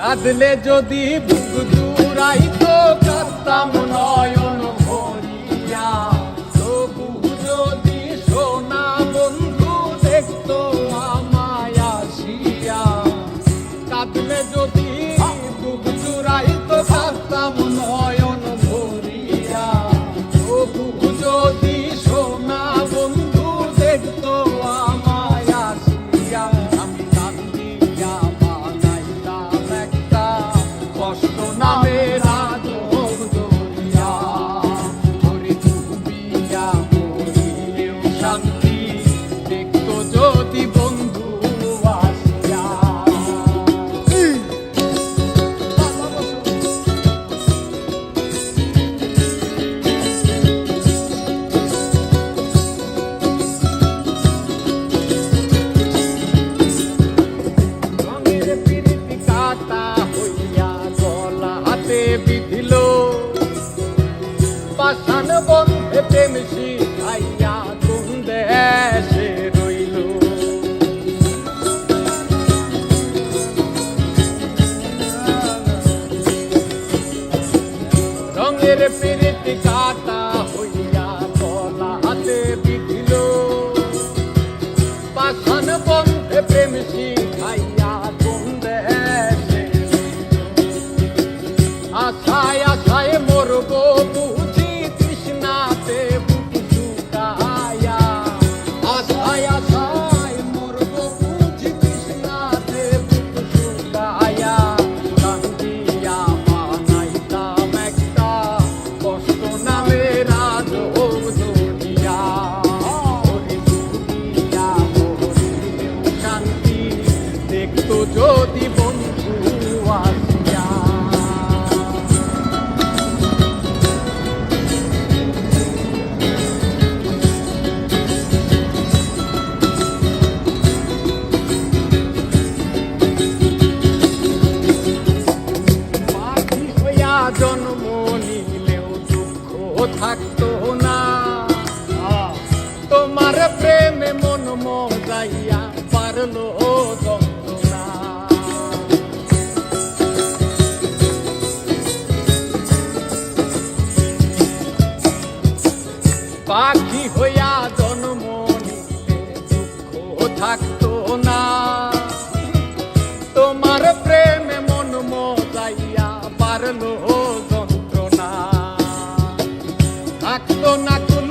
কাঁদলে যদি বুক জুড়াই তো কাঁদতাম, নয়ন ভরিয়া। তবু যদি সোনা বন্ধু দেখতো আমায় আসিয়া। কাঁদলে যদি পাষাণ বন্ধে প্রেম শিখাইয়া কোন দেশে রইল? রঙের পিরিতি কাটা হইয়া গলা হাতে বিধিল পাষাণ বন্ধে প্রেম মজাইয়া পারল পাখি হইয়া জন্ম নিলে দুঃখ থাকতো না। তোমার প্রেমে মন মজাইয়া পারল যন্ত্রণা। থাকতো না কোন